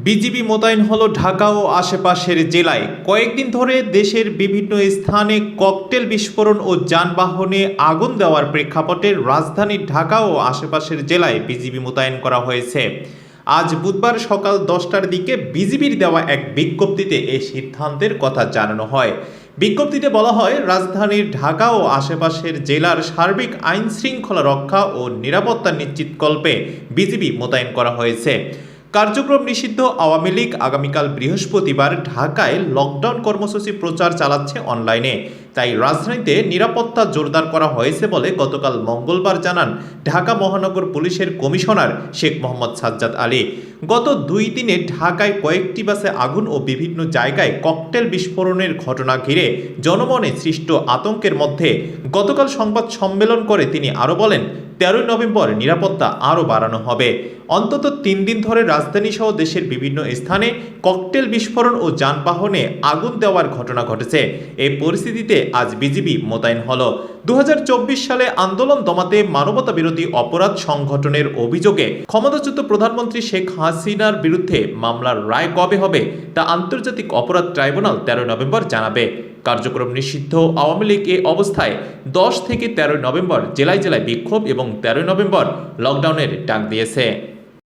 BGB মোতায়েন হলো ঢাকা ও আশেপাশের জেলায়। কয়েকদিন ধরে দেশের বিভিন্ন স্থানে ককটেল বিস্ফোরণ ও যানবাহনে আগুন দেওয়ার প্রেক্ষাপটে রাজধানী ঢাকা ও আশেপাশের জেলায় বিজিবি মোতায়েন করা হয়েছে। আজ বুধবার সকাল দশটার দিকে বিজিবির দেওয়া এক বিজ্ঞপ্তিতে এই সিদ্ধান্তের কথা জানানো হয়। বিজ্ঞপ্তিতে বলা হয় রাজধানীর ঢাকা ও আশেপাশের জেলার সার্বিক আইন শৃঙ্খলা রক্ষা ও নিরাপত্তা নিশ্চিতকল্পে বিজিবি মোতায়েন করা হয়েছে। কার্যক্রম নিষিদ্ধ আওয়ামী লীগ আগামীকাল বৃহস্পতিবার ঢাকায় লকডাউন কর্মসূচি প্রচার চালাচ্ছে অনলাইনে তাই রাজধানীতে নিরাপত্তা জোরদার করা হয়েছে বলে গতকাল মঙ্গলবার জানান ঢাকা মহানগর পুলিশের কমিশনার শেখ মোহাম্মদ সাজ্জাদ আলী। গত দুই দিনে ঢাকায় কয়েকটি বাসে আগুন ও বিভিন্ন জায়গায় ককটেল বিস্ফোরণের ঘটনা ঘিরে জনমনে সৃষ্ট আতঙ্কের মধ্যে গতকাল সংবাদ সম্মেলন করে তিনি আরও বলেন তেরোই নভেম্বর নিরাপত্তা আরও বাড়ানো হবে। অন্তত তিন দিন ধরে রাজধানী সহ দেশের বিভিন্ন স্থানে ককটেল বিস্ফোরণ ও যানবাহনে আগুন দেওয়ার ঘটনা ঘটেছে। এই পরিস্থিতিতে আজ বিজিবি মোতায়েন হলো। দু সালে আন্দোলন দমাতে মানবতা বিরোধী অপরাধ সংগঠনের অভিযোগে ক্ষমতাচ্যুত প্রধানমন্ত্রী শেখ হাসিনার বিরুদ্ধে মামলার রায় কবে হবে তা আন্তর্জাতিক অপরাধ ট্রাইব্যুনাল তেরোই নভেম্বর জানাবে। কার্যক্রম নিষিদ্ধ। আওয়ামী লীগ এ অবস্থায় দশ থেকে তেরোই নভেম্বর জেলায় জেলায় বিক্ষোভ এবং তেরোই নভেম্বর লকডাউনের ডাক দিয়েছে।